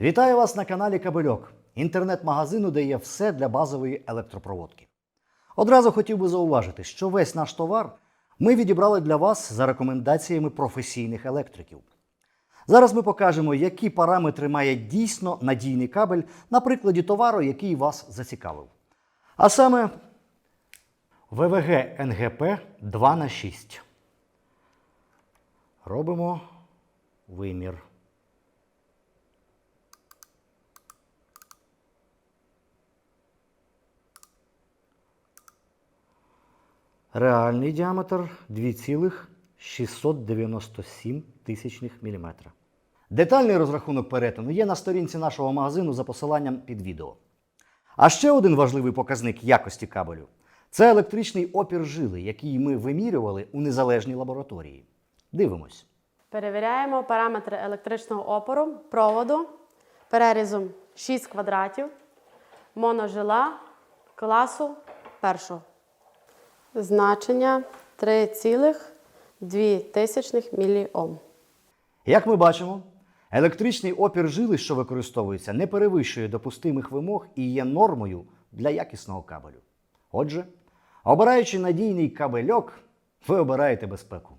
Вітаю вас на каналі Кабельок, інтернет-магазину, де є все для базової електропроводки. Одразу хотів би зауважити, що весь наш товар ми відібрали для вас за рекомендаціями професійних електриків. Зараз ми покажемо, які параметри має дійсно надійний кабель на прикладі товару, який вас зацікавив. А саме ВВГ НГП 2 на 6 Робимо вимір. Реальний діаметр 2,697 тисячних міліметра. Детальний розрахунок перетину є на сторінці нашого магазину за посиланням під відео. А ще один важливий показник якості кабелю це електричний опір жили, який ми вимірювали у незалежній лабораторії. Дивимось. Перевіряємо параметри електричного опору, проводу перерізом 6 квадратів, моножила класу першого. Значення 3,2 міліом. Як ми бачимо, електричний опір жили, що використовується, не перевищує допустимих вимог і є нормою для якісного кабелю. Отже, обираючи надійний кабельок, ви обираєте безпеку.